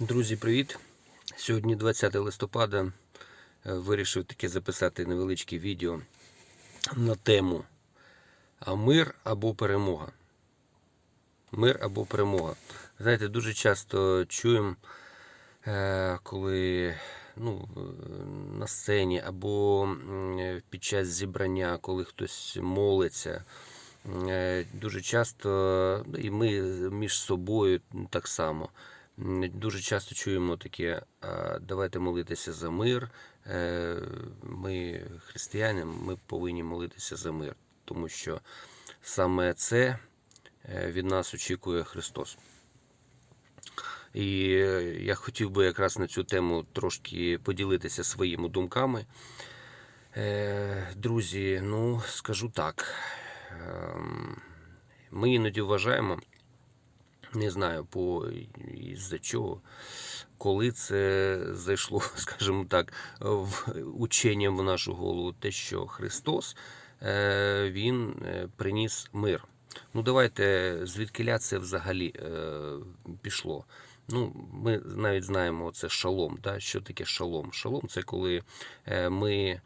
Друзі, привіт! Сьогодні 20 листопада. Е, Вирішив таке записати невеличке відео на тему мир або перемога. Мир або перемога. Знаєте, дуже часто чуємо, е, коли ну, е, на сцені або під час зібрання, коли хтось молиться. Дуже часто, ну, і ми між собою так само. Дуже часто чуємо таке, давайте молитися за мир. Е, Ми, християни, ми повинні молитися за мир, тому що саме це е, від нас очікує Христос. І е, я хотів би якраз на цю тему трошки поділитися своїми думками. Друзі, ну скажу так. ем, Ми іноді вважаємо, не знаю по із-за чого, коли це зайшло, скажімо так, в ученням в нашу голову, те, що Христос е, Він е, приніс мир. Ну, давайте звідкиля це взагалі е, пішло. Ну, ми навіть знаємо це шалом. Да? Що таке шалом? Шалом це коли ми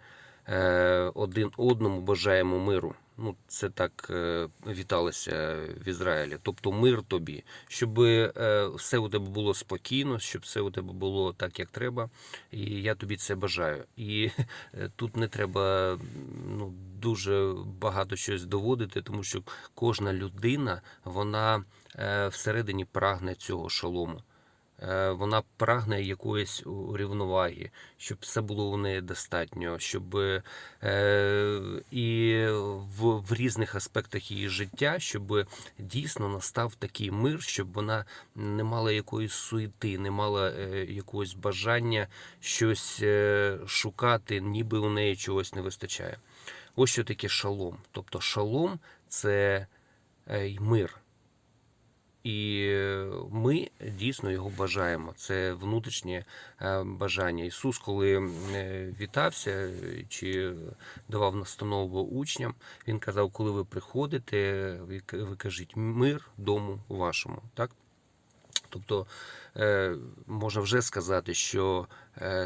один одному бажаємо миру. Ну, це так е, віталося в Ізраїлі. Тобто мир тобі, щоб е, все у тебе було спокійно, щоб все у тебе було так, як треба. І я тобі це бажаю. І е, тут не треба ну, дуже багато щось доводити, тому що кожна людина вона всередині прагне цього шалому. Е, Вона прагне якоїсь рівноваги, щоб все було у неї достатньо, щоб е, і в, в різних аспектах її життя, щоб дійсно настав такий мир, щоб вона не мала якоїсь суєти, не мала е, якогось бажання щось шукати, ніби у неї чогось не вистачає. Ось що таке шалом. Тобто шалом це мир. І ми дійсно його бажаємо. Це внутрішнє е, бажання. Ісус, коли е, вітався чи давав настанову учням, він казав, коли ви приходите, ви кажіть мир дому вашому. Так? Тобто е, можна вже сказати, що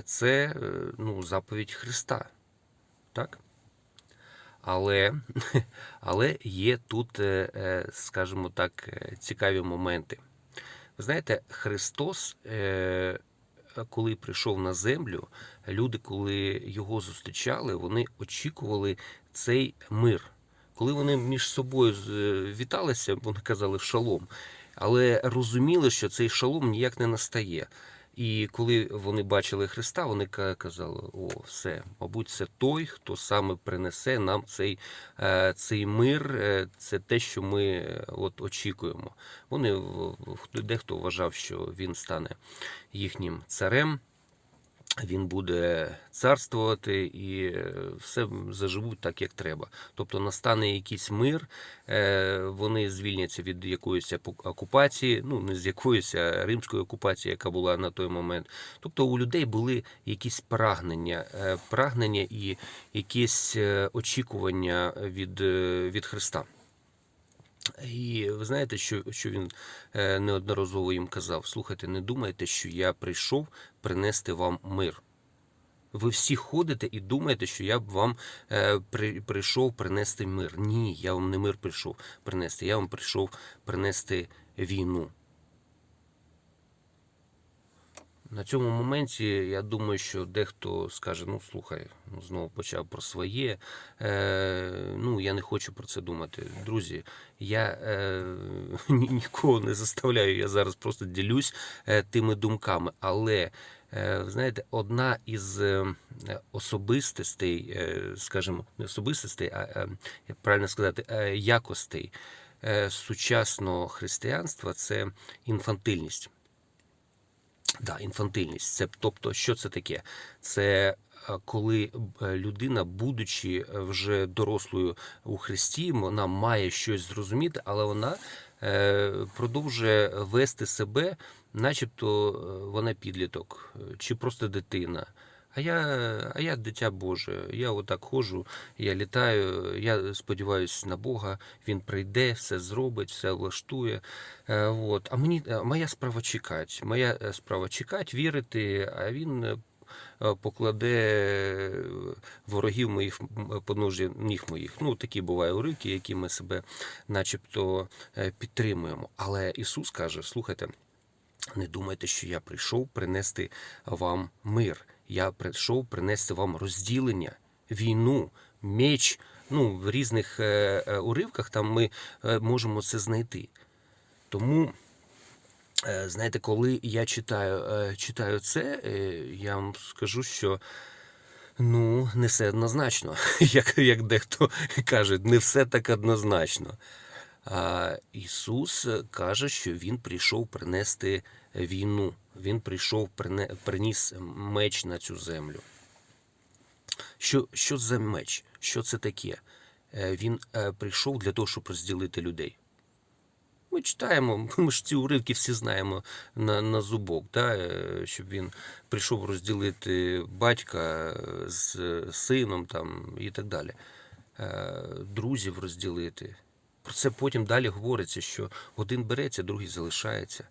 це ну, заповідь Христа. Так? Але, але є тут, е, е, скажімо так, е, цікаві моменти. Ви знаєте, Христос, коли прийшов на землю, люди, коли його зустрічали, вони очікували цей мир. Коли вони між собою віталися, вони казали шалом, але розуміли, що цей шалом ніяк не настає. І коли вони бачили Христа, вони казали: о, все, мабуть, це той, хто саме принесе нам цей, е, цей мир, е, це те, що ми е, от очікуємо. Вони дехто вважав, що він стане їхнім царем. Він буде царствувати і е, все заживуть так, як треба. Тобто настане якийсь мир, е, вони звільняться від якоїсь окупації, ну не з якоїсь а римської окупації, яка була на той момент. Тобто у людей були якісь прагнення, е, прагнення і якісь очікування від, від Христа. І ви знаєте, що, що він е, неодноразово їм казав: слухайте, не думайте, що я прийшов принести вам мир. Ви всі ходите і думаєте, що я б вам е, при, прийшов принести мир. Ні, я вам не мир прийшов принести, я вам прийшов принести війну. На цьому моменті я думаю, що дехто скаже: ну слухай, ну знову почав про своє. Е, ну я не хочу про це думати. Друзі, я е, ні- нікого не заставляю. Я зараз просто ділюсь е, тими думками. Але е, знаєте, одна із е, особистостей, е, скажімо, не особистостей, а е, як правильно сказати, е, якостей е, сучасного християнства це інфантильність. Да, інфантильність. Це тобто, що це таке? Це е, коли е, людина, будучи е, вже дорослою у Христі, вона має щось зрозуміти, але вона продовжує вести себе, начебто вона підліток чи просто дитина. А я, а я дитя Боже. Я отак ходжу, я літаю. Я сподіваюся на Бога. Він прийде, все зробить, все влаштує. Е, от. А мені е, моя справа чекати. Моя е, справа чекати, вірити, а він покладе ворогів моїх м, подножжя ніг моїх. Ну, такі бувають уривки, які ми себе начебто підтримуємо. Але Ісус каже: слухайте. Не думайте, що я прийшов принести вам мир. Я прийшов принести вам розділення, війну, меч. Ну, в різних е, е, уривках там ми е, можемо це знайти. Тому, знаєте, коли я читаю, читаю це, я вам скажу, що ну, не все однозначно, як, як дехто каже, не все так однозначно. А Ісус каже, що Він прийшов принести війну. Він прийшов, приніс меч на цю землю. Що, що за меч? Що це таке? Е, Він е, прийшов для того, щоб розділити людей. Ми читаємо, ми ж ці уривки всі знаємо на, на зубок, да? е, щоб він прийшов розділити батька з сином там, і так далі. Друзів розділити. Про це потім далі говориться, що один береться, другий залишається.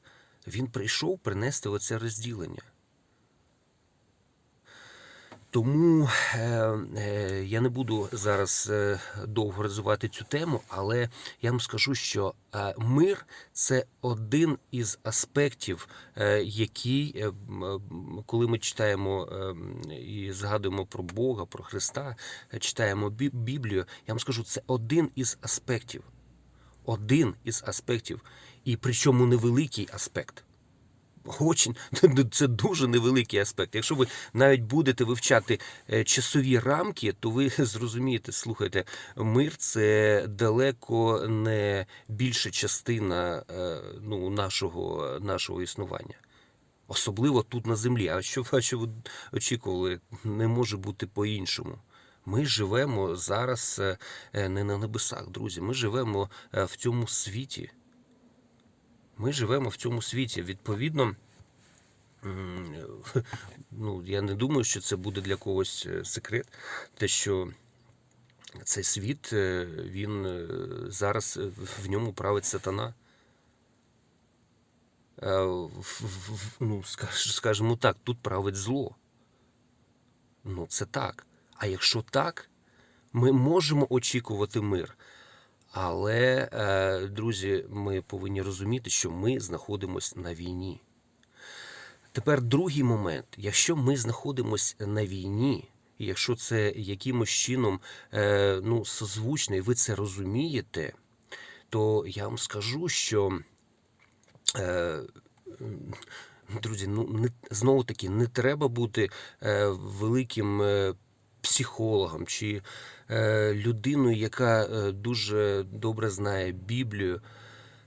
Він прийшов принести оце розділення. Тому е, е, я не буду зараз е, довго розвивати цю тему, але я вам скажу, що е, мир це один із аспектів, який, коли ми читаємо і згадуємо про Бога, про Христа, читаємо Біблію, я вам скажу, це один із аспектів. Один із аспектів, і причому невеликий аспект. Очень, це дуже невеликий аспект. Якщо ви навіть будете вивчати е, часові рамки, то ви зрозумієте, слухайте, мир це далеко не більша частина е, ну, нашого, нашого існування. Особливо тут на землі. А що, а що ви очікували? Не може бути по-іншому. Ми живемо зараз е, е, не на небесах, друзі. Ми живемо е, в цьому світі. Ми живемо в цьому світі. Відповідно, ну, я не думаю, що це буде для когось секрет, те, що цей світ, він зараз в ньому править сатана. Ну, скажімо так, тут править зло. Ну, це так. А якщо так, ми можемо очікувати мир. Але, е, друзі, ми повинні розуміти, що ми знаходимося на війні. Тепер другий момент. Якщо ми знаходимося на війні, і якщо це якимось чином е, ну, созвучно, і ви це розумієте, то я вам скажу, що. Е, Друзі, ну не знову таки не треба бути великим психологом чи е, людиною, яка е, дуже добре знає Біблію,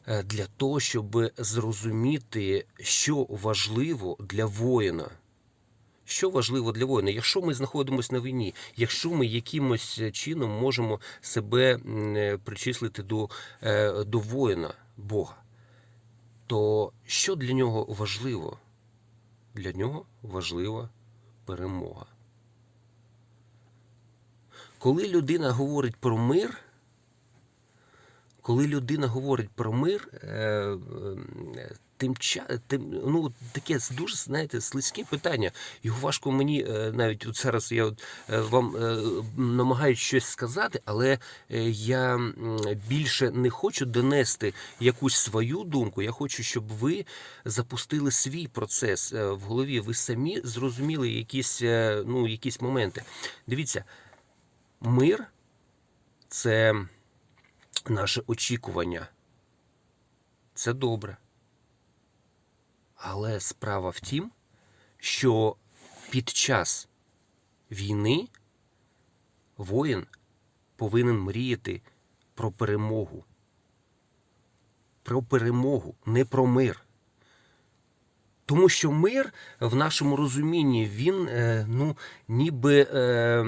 е, для того, щоб зрозуміти, що важливо для воїна. Що важливо для воїна? Якщо ми знаходимося на війні, якщо ми якимось чином можемо себе причислити до, до воїна Бога, то що для нього важливо? Для нього важлива перемога. Коли людина говорить про мир, коли людина говорить про мир, е, е, тим, тим ну, таке дуже, знаєте, слизьке питання. Його важко мені е, навіть от зараз я от, вам намагаюся щось сказати, але я більше не хочу донести якусь свою думку. Я хочу, щоб ви запустили свій процес в голові. Ви самі зрозуміли якісь, ну, якісь моменти. Дивіться, мир це наше очікування. Це добре. Але справа в тім, що під час війни воїн повинен мріяти про перемогу. Про перемогу, не про мир. Тому що мир в нашому розумінні, він е, ну, ніби е,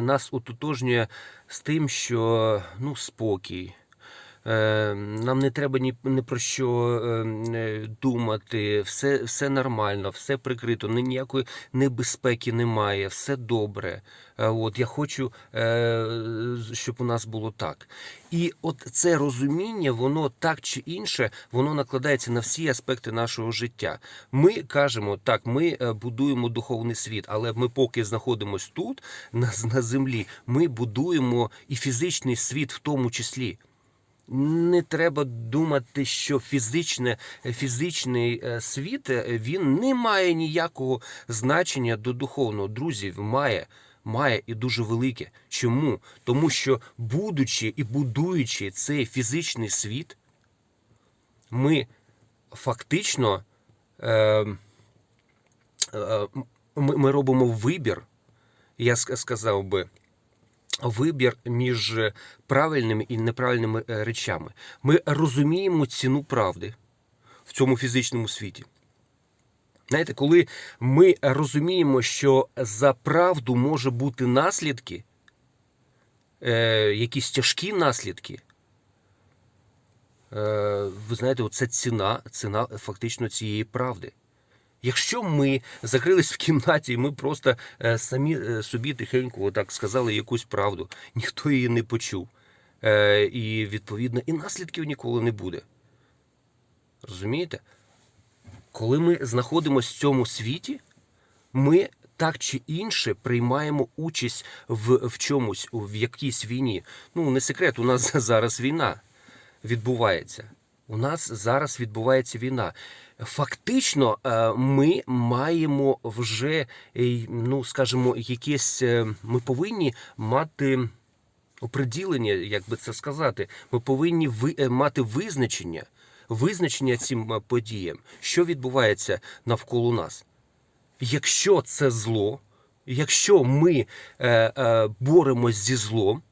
нас ототожнює з тим, що ну, спокій, Нам не треба ні, ні про що е, е, думати, все, все нормально, все прикрито, ніякої небезпеки немає, все добре. Е, От я хочу, е, щоб у нас було так. І от це розуміння, воно так чи інше, воно накладається на всі аспекти нашого життя. Ми кажемо, так, ми е, будуємо духовний світ, але ми поки знаходимося тут, на, на землі, ми будуємо і фізичний світ в тому числі. Не треба думати, що фізичне, фізичний е, світ е, він не має ніякого значення до духовного. Друзі, має, має і дуже велике. Чому? Тому що, будучи і будуючи цей фізичний світ, ми фактично е, е, ми робимо вибір, я сказав би, вибір між правильними і неправильними е, речами. Ми розуміємо ціну правди в цьому фізичному світі. Знаєте, коли ми розуміємо, що за правду може бути наслідки, е, якісь тяжкі наслідки, е, ви знаєте, це ціна, ціна фактично цієї правди. Якщо ми закрились в кімнаті, і ми просто е, самі е, собі тихенько отак сказали якусь правду, ніхто її не почув. Е, і відповідно, і наслідків ніколи не буде. Розумієте? Коли ми знаходимося в цьому світі, ми так чи інше приймаємо участь в, в чомусь, в якійсь війні. Ну, не секрет, у нас зараз війна відбувається. У нас зараз відбувається війна. Фактично, е, ми маємо вже, е, ну скажімо, якесь. е, Ми повинні мати оприділення, як би це сказати. Ми повинні ви, мати визначення, визначення цим подіям, що відбувається навколо нас. Якщо це зло, якщо ми е, е, боремось зі злом,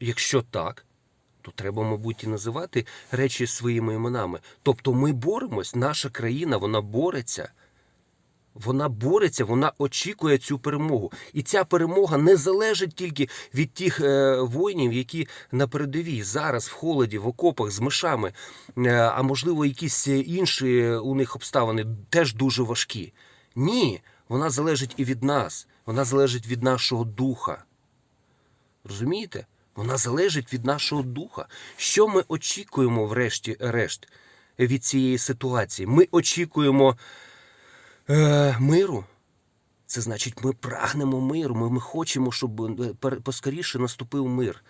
якщо так, то треба, мабуть, і називати речі своїми іменами. Тобто ми боремось, наша країна, вона бореться. Вона бореться, вона очікує цю перемогу. І ця перемога не залежить тільки від тих е, воїнів, які на передовій зараз в холоді, в окопах з мишами, е, а можливо, якісь інші у них обставини теж дуже важкі. Ні, вона залежить і від нас, вона залежить від нашого духа. Розумієте? Вона залежить від нашого духа. Що ми очікуємо, врешті-решт, від цієї ситуації? Ми очікуємо е, миру. Це значить, ми прагнемо миру. Ми, ми хочемо, щоб е, поскоріше наступив мир.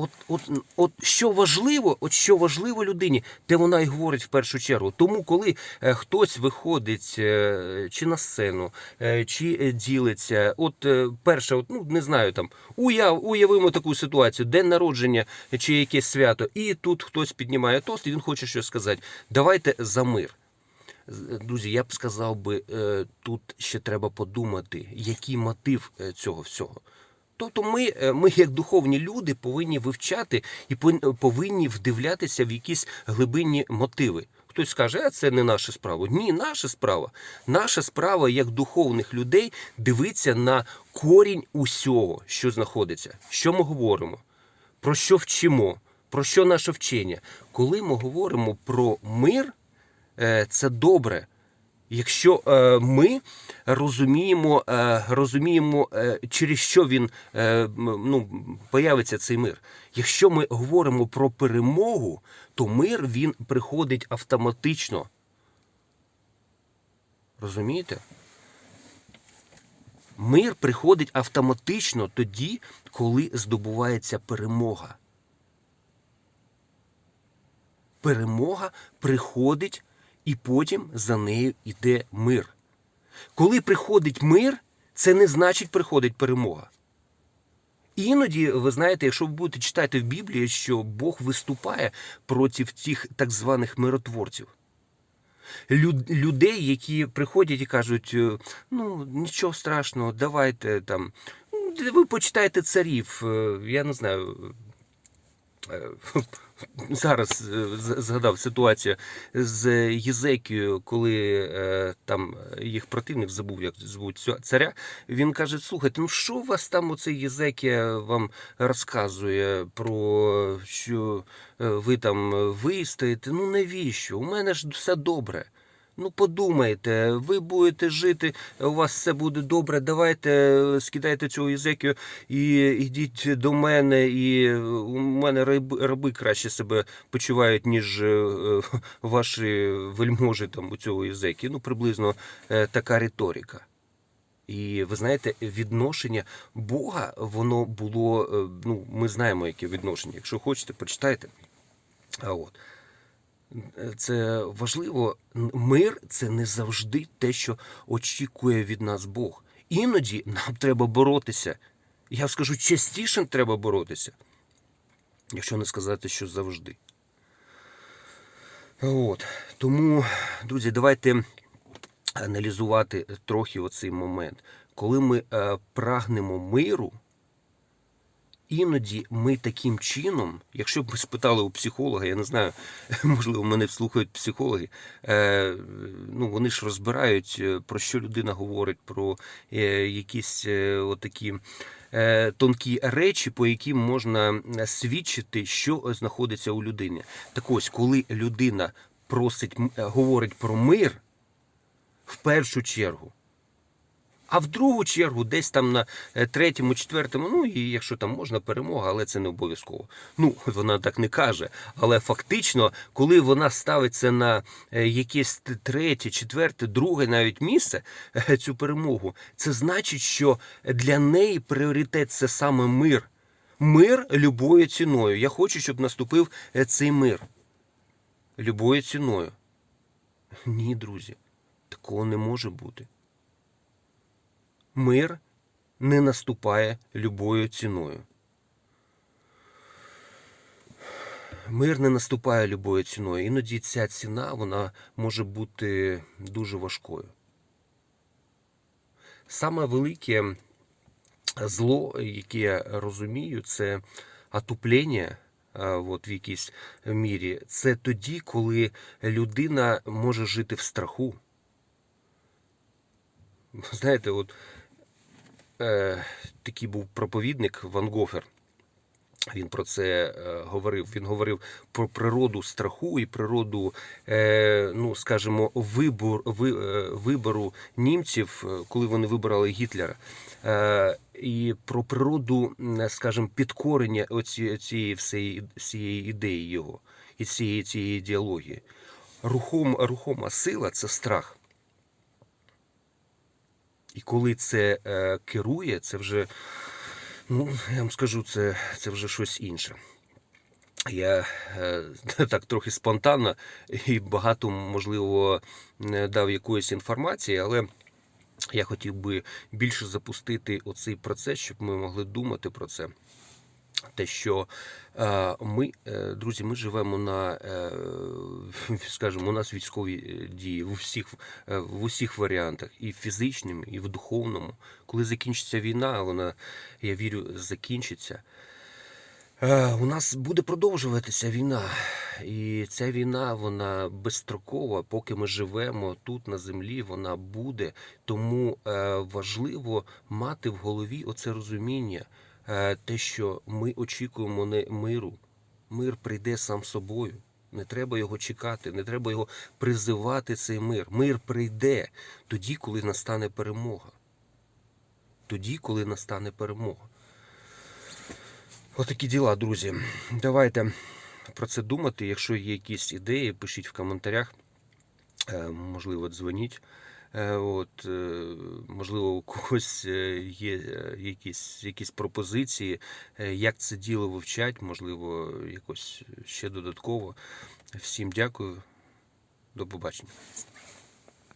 От, от, от що важливо, от що важливо людині, те вона й говорить в першу чергу. Тому, коли е, хтось виходить е, чи на сцену, е, чи ділиться, от перше, от, ну не знаю, там уяв, уявимо таку ситуацію, день народження чи якесь свято, і тут хтось піднімає тост, і він хоче щось сказати. Давайте за мир. Друзі, я б сказав би, тут ще треба подумати, який мотив цього всього. Тобто ми, е, ми, як духовні люди, повинні вивчати і повинні вдивлятися в якісь глибинні мотиви. Хтось скаже, а це не наша справа. Ні, наша справа. Наша справа, як духовних людей, дивитися на корінь усього, що знаходиться. Що ми говоримо, про що вчимо, про що наше вчення. Коли ми говоримо про мир, е, це добре. Якщо е, ми розуміємо, е, розуміємо, е, через що він ну, появиться цей мир. Якщо ми говоримо про перемогу, то мир він приходить автоматично. Розумієте? Мир приходить автоматично тоді, коли здобувається перемога. Перемога приходить і потім за нею йде мир. Коли приходить мир, це не значить приходить перемога. Іноді, ви знаєте, якщо ви будете читати в Біблії, що Бог виступає проти тих так званих миротворців. Людей, які приходять і кажуть, е, ну нічого страшного, давайте там. ну, Ви почитайте царів, е, я не знаю, зараз е, згадав ситуацію з Єзекією, коли е, там їх противник забув, як звуть царя. Він каже: слухайте, ну що у вас там оцей Єзекія вам розказує про що е, ви там вистоїте? Ну навіщо? У мене ж все добре. Ну, подумайте, ви будете жити, у вас все буде добре. Давайте е, скидайте цього Єзекію і йдіть до мене, і у мене раби, краще себе почувають, ніж е, е, ваші вельможі там у цього Єзекії. Ну, приблизно е, така риторика. І ви знаєте, відношення Бога, воно було. е, Ну, ми знаємо, яке відношення. Якщо хочете, почитайте. А от. Це важливо. Мир це не завжди те, що очікує від нас Бог. Іноді нам треба боротися. Я скажу, частіше треба боротися, якщо не сказати, що завжди. От. Тому, друзі, давайте аналізувати трохи оцей момент. Коли ми е, прагнемо миру, іноді ми таким чином, якщо б ми спитали у психолога, я не знаю, можливо, мене слухають психологи, е, ну вони ж розбирають, е, про що людина говорить, про е, якісь е, отакі тонкі речі, по яким можна свідчити, що знаходиться у людині. Так ось, коли людина просить, говорить про мир, в першу чергу. А в другу чергу, десь там на е, третьому, четвертому, ну і якщо там можна перемога, але це не обов'язково. Ну, вона так не каже. Але фактично, коли вона ставиться на е, якесь третє, четверте, друге навіть місце е, цю перемогу, це значить, що для неї пріоритет це саме мир. Мир любою ціною. Я хочу, щоб наступив цей мир. Любою ціною. Ні, друзі, такого не може бути. Мир не наступає любою ціною. Мир не наступає любою ціною. Іноді ця ціна вона може бути дуже важкою. Саме велике зло, яке я розумію, це отуплення от, в якійсь мірі. Це тоді, коли людина може жити в страху. Знаєте, от е, такий був проповідник Ван Гофер. Він про це е, говорив. Він говорив про природу страху і природу, е, ну скажімо, вибор, ви, вибору німців, коли вони вибирали Гітлера, і про природу, скажімо, підкорення цієї всієї, всієї ідеї його і цієї цієї ідеології. Рухом, рухома сила це страх. І коли це е, керує, це вже, ну, я вам скажу, це, це вже щось інше. Я е, так трохи спонтанно і багато, можливо, не дав якоїсь інформації, але я хотів би більше запустити оцей процес, щоб ми могли думати про це. Те, що е, ми, е, друзі, ми живемо на, е, скажімо, у нас військові дії в усіх, в усіх варіантах, і в фізичному, і в духовному. Коли закінчиться війна, вона, я вірю, закінчиться. У нас буде продовжуватися війна, і ця війна вона безстрокова. Поки ми живемо тут на землі, вона буде. Тому важливо мати в голові оце розуміння, те, що ми очікуємо не миру. Мир прийде сам собою. Не треба його чекати, не треба його призивати. Цей мир. Мир прийде тоді, коли настане перемога. Тоді, коли настане перемога. Отакі діла, друзі. Давайте про це думати. Якщо є якісь ідеї, пишіть в коментарях. Е, Можливо, дзвоніть. Е, От, е, можливо, у когось е, є якісь, якісь пропозиції, як це діло вивчать, можливо, якось ще додатково. Всім дякую. До побачення.